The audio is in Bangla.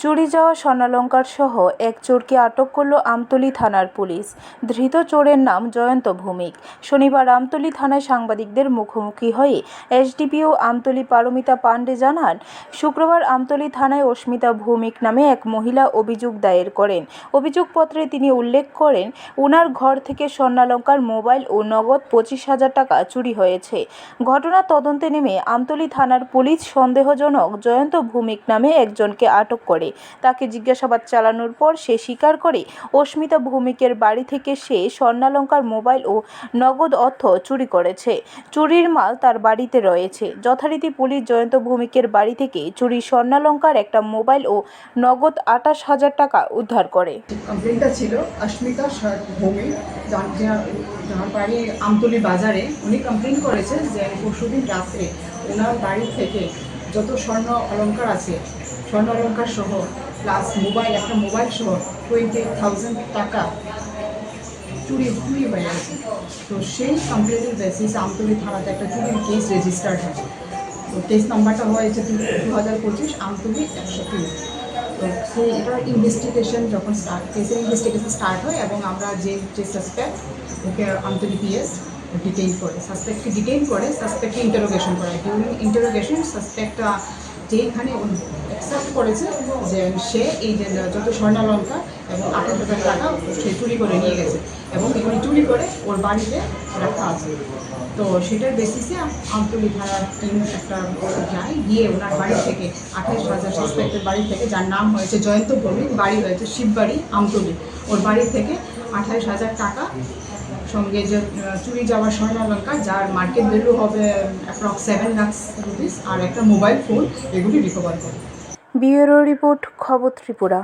চুরি যাওয়া স্বর্ণালঙ্কার সহ এক চোরকে আটক করল আমতলী থানার পুলিশ। ধৃত চোরের নাম জয়ন্ত ভৌমিক। শনিবার আমতলী থানায় সাংবাদিকদের মুখোমুখি হয়ে এসডিপিও আমতলী পারমিতা পাণ্ডে জানান, শুক্রবার আমতলী থানায় অস্মিতা ভৌমিক নামে এক মহিলা অভিযোগ দায়ের করেন। অভিযোগপত্রে তিনি উল্লেখ করেন, উনার ঘর থেকে স্বর্ণালঙ্কার মোবাইল ও নগদ পঁচিশ হাজার টাকা চুরি হয়েছে। ঘটনার তদন্তে নেমে আমতলী থানার পুলিশ সন্দেহজনক জয়ন্ত ভৌমিক নামে একজনকে আটক করে। তাকে জিজ্ঞাসাবাদ চালানোর পর সে স্বীকার করে, অস্মিতা ভৌমিকের বাড়ি থেকে সে স্বর্ণালঙ্কার মোবাইল ও নগদ অর্থ চুরি করেছে। চুরির মাল তার বাড়িতে রয়েছে। যথারীতি পুলিশ জয়ন্ত ভৌমিকের বাড়ি থেকে চুরি স্বর্ণালঙ্কার একটা মোবাইল ও নগদ আটাশ হাজার টাকা উদ্ধার করে। কমপ্লেনটা ছিল, অস্মিতা যার বাড়ি আমতলি বাজারে উনি কমপ্লেন করেছে যে পরশুদিন রাত্রে ওনার বাড়ি থেকে যত স্বর্ণ অলংকার আছে স্বর্ণ অলংকার সহ প্লাস মোবাইল একটা মোবাইল সহ টোয়েন্টি থাউজেন্ড টাকা চুরি চুরি হয়ে গেছে। তো সেই কমপ্লেনের বেসিস আমতলি থানাতে একটা চুরির কেস রেজিস্টার্ড হয় তো কেস নাম্বারটা হয়েছে দু হাজার পঁচিশ আমতলি একশো তিন তো সেই এটার ইনভেস্টিগেশন যখন স্টার্ট কেসের ইনভেস্টিগেশন স্টার্ট হয় এবং আমরা যে যে সাসপেক্ট ওকে আমতলি পিএস ডিটেইন করে। সাসপেক্টকে ডিটেইন করে সাসপেক্টকে ইন্টারোগেশন করে ডিউরিং ইন্টারোগেশন সাসপেক্ট যেখানে অ্যাকসেপ্ট করেছে যে সে এই যে যত স্বর্ণালঙ্কা এবং আঠাশ হাজার টাকা সে চুরি করে নিয়ে গেছে এবং এগুলি চুরি করে ওর বাড়িতে রাখা আছে। তো সেটার বেসিসে আমতলি থানার টিম একটা যায়, গিয়ে ওনার বাড়ি থেকে আঠাশ হাজার সাসপেক্টের বাড়ি থেকে, যার নাম হয়েছে জয়ন্ত ভৌমিক বাড়ি হয়েছে শিববাড়ি, আমতলি। ওর বাড়ি থেকে আঠাশ হাজার টাকা। সঙ্গে যে চুরি যাওয়া স্বর্ণালঙ্কার যার মার্কেট ভ্যালু হবে অ্যাপ্রক্স সেভেন লাক্স রুপিস আর একটা মোবাইল ফোন এগুলি রিকভার করে। বিউরো রিপোর্ট, খবর ত্রিপুরা।